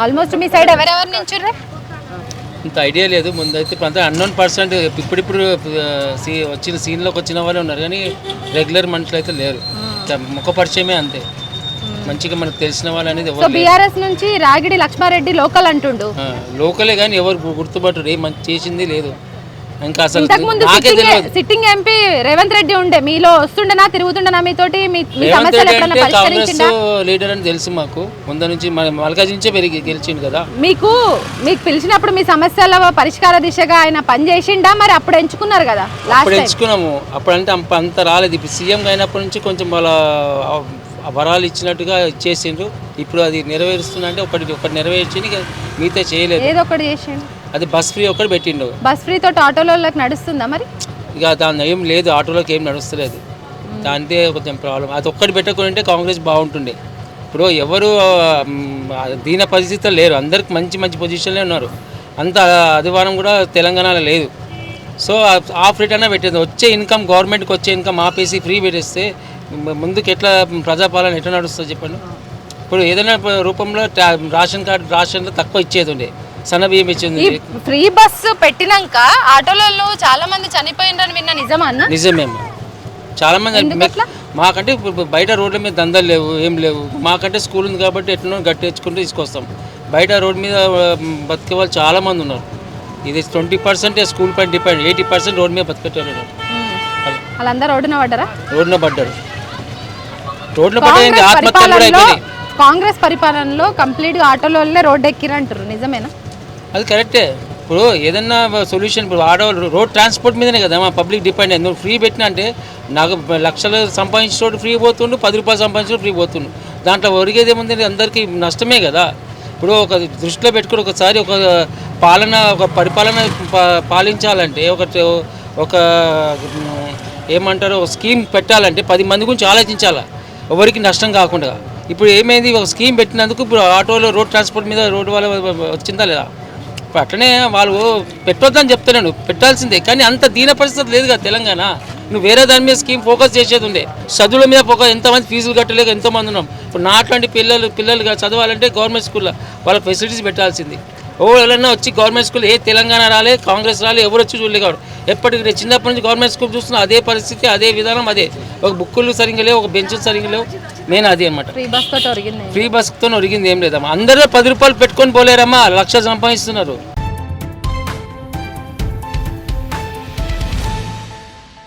Almost మీ side ఎవరెవరు నించుర్రే ఇంత idea లేదు. ముందైతే అంతా అన్నోన్ పర్సెంట్ ఇప్పుడిప్పుడు సీ వచ్చిన సీన్లోకి వచ్చిన వాళ్ళే ఉన్నారు కానీ రెగ్యులర్ మనుషులు అయితే లేరు. ముఖ పరిచయమే అంతే. మంచిగా మనకు తెలిసిన వాళ్ళు అనేది ఎవరు బీఆర్ఎస్ నుంచి రాగిడి లక్ష్మారెడ్డి లోకల్ అంటుండు. లోకలే కానీ ఎవరు గుర్తుపట్టరు. ఏం మంచి చేసింది లేదు. ఇంకా అసలు ఇంతకు ముందు నాకే తెలియదు. సిట్టింగ్ ఎంపీ రేవంత్ రెడ్డి ఉండే మీలో వస్తుండనా తిరుగుతుండనా మీతోటి మీ మీ రేవంత్ సమస్యలు రెడ్డి అంటే కాంగ్రెస్ పరిష్కరించిందా లీడర్ అని తెలుసు మాకు. ముందు నుంచి మల్కాజ్ నుంచే పెరిగి గెలిచిండు కదా. మీకు మీకు పిలిచినప్పుడు మీ సమస్యల పరిష్కార దిశగా ఆయన పని చేసిండా? మరి అప్పుడు ఎంచుకున్నారు కదా లాస్ట్ అప్పుడు టైం ఎంచుకున్నాము. అప్పుడు అంటే అంత రాలేదు. ఇప్పుడు సీఎం అయినప్పటి నుంచి కొంచెం వాళ్ళ ఆ- వరాలు ఇచ్చినట్టుగా ఇచ్చేసిండ్రు ఇప్పుడు అది నెరవేరుస్తున్నా అంటే ఒకటి ఒకటి నెరవేర్చింది. ఇక మిగతా చేయలేదు. ఏదో ఒకటి చేసిండు. అది బస్ ఫ్రీ ఒకటి పెట్టిండు. బస్ ఫ్రీ తోటి ఆటోలకి నడుస్తుందా మరి? ఇక దాని ఏం లేదు ఆటోలోకి ఏం నడుస్తలేదు. దాంతే కొంచెం ప్రాబ్లం. అది ఒక్కటి పెట్టకుంటే కాంగ్రెస్ బాగుంటుండే. ఇప్పుడు ఎవరు దీన పరిస్థితుల్లో లేరు. అందరికి మంచి మంచి పొజిషన్లే ఉన్నారు. అంత అధివారం కూడా తెలంగాణలో లేదు. సో ఆఫ్ రేట్ అన్న పెట్టేది. వచ్చే ఇన్కమ్ గవర్నమెంట్కి వచ్చే ఇన్కమ్ ఆపేసి ఫ్రీ పెట్టేస్తే ముందుకు ఎట్లా ప్రజాపాలన ఎట్లా నడుస్తుంది చెప్పండి. ఇప్పుడు ఏదైనా రూపంలో రేషన్ కార్డు రేషన్లో తక్కువ ఇచ్చేది ఉండే. సన్న బియ్యం ఇచ్చింది ఫ్రీ బస్సు పెట్టినాక ఆటోలలో చాలా మంది చనిపోయిండ్రని విన్న నిజమా అన్న? నిజమేమో చాలా మంది? మాకంటే ఇప్పుడు బయట రోడ్ల మీద దందాలు లేవు ఏం లేవు. మాకంటే స్కూల్ ఉంది కాబట్టి ఎట్లనో గట్టి తెచ్చుకుంటూ తీసుకొస్తాం. బయట రోడ్ మీద బతికే వాళ్ళు చాలా మంది ఉన్నారు. ఇది ట్వంటీ పర్సెంట్ స్కూల్ పైన డిపెండ్ ఎయిటీ పర్సెంట్ రోడ్ మీద బతికేటోళ్ళు. వాళ్ళందరూ రోడ్డున పడ్డారా? రోడ్లో పడ్డారు. రోడ్లో పడ్డది కాంగ్రెస్ ఆత్మహత్యలు కూడా పరిపాలనలో అయిపోయినాయి కాంగ్రెస్ పరిపాలనలో కంప్లీట్గా ఆటోలోనే రోడ్డు ఎక్కిరంటారు నిజమేనా? అది కరెక్టే. ఇప్పుడు ఏదన్నా సొల్యూషన్ ఇప్పుడు ఆడవాళ్ళు రోడ్ ట్రాన్స్పోర్ట్ మీదనే కదా మా పబ్లిక్ డిపెండ్ అయింది. నువ్వు ఫ్రీ పెట్టినా అంటే నాకు లక్షలు సంపాదించేటోడు ఫ్రీ పోతుండు పది రూపాయలు సంపాదించేటోడు ఫ్రీ పోతుండు. దాంట్లో ఒరిగేది ఏముంది అందరికీ నష్టమే కదా. ఇప్పుడు ఒక దృష్టిలో పెట్టుకుని ఒకసారి ఒక పాలన ఒక పరిపాలన పాలించాలంటే ఒక ఒక ఏమంటారు ఒక స్కీమ్ పెట్టాలంటే పది మంది గురించి ఆలోచించాలా? ఎవరికి నష్టం కాకుండా. ఇప్పుడు ఏమైంది? ఒక స్కీమ్ పెట్టినందుకు ఇప్పుడు ఆటోలో రోడ్ ట్రాన్స్పోర్ట్ మీద రోడ్డు వల్ల వచ్చిందా లేదా? ఇప్పుడు అట్లనే వాళ్ళు పెట్టొద్దని చెప్తున్నాను పెట్టాల్సిందే. కానీ అంత దీన పరిస్థితి లేదు కదా తెలంగాణ. నువ్వు వేరే దాని మీద స్కీమ్ ఫోకస్ చేసేది ఉండే. చదువుల మీద ఫోకస్ ఎంతమంది ఫీజులు కట్టలేక ఎంతోమంది ఉన్నాం. ఇప్పుడు నా అట్లాంటి పిల్లలు పిల్లలు చదవాలంటే గవర్నమెంట్ స్కూల్లో వాళ్ళ ఫెసిలిటీస్ పెట్టాల్సింది. ఎవరు ఎవరైనా వచ్చి గవర్నమెంట్ స్కూల్ ఏ తెలంగాణ రాలే కాంగ్రెస్ రాలే ఎవరు వచ్చి చూడలే కాదు ఎప్పటికి నేను చిన్నప్పటి నుంచి గవర్నమెంట్ స్కూల్ చూస్తున్నా అదే పరిస్థితి అదే విధానం అదే. ఒక బుక్కులు సరిగ్గా లేవు ఒక బెంచులు సరిగ్గా లేవు. నేను అదే అనమాట ఫ్రీ బస్తో ఒరిగింది ఏం లేదమ్మా. అందరూ పది రూపాయలు పెట్టుకొని పోలేరమ్మా. లక్ష సంపాదిస్తున్నారు.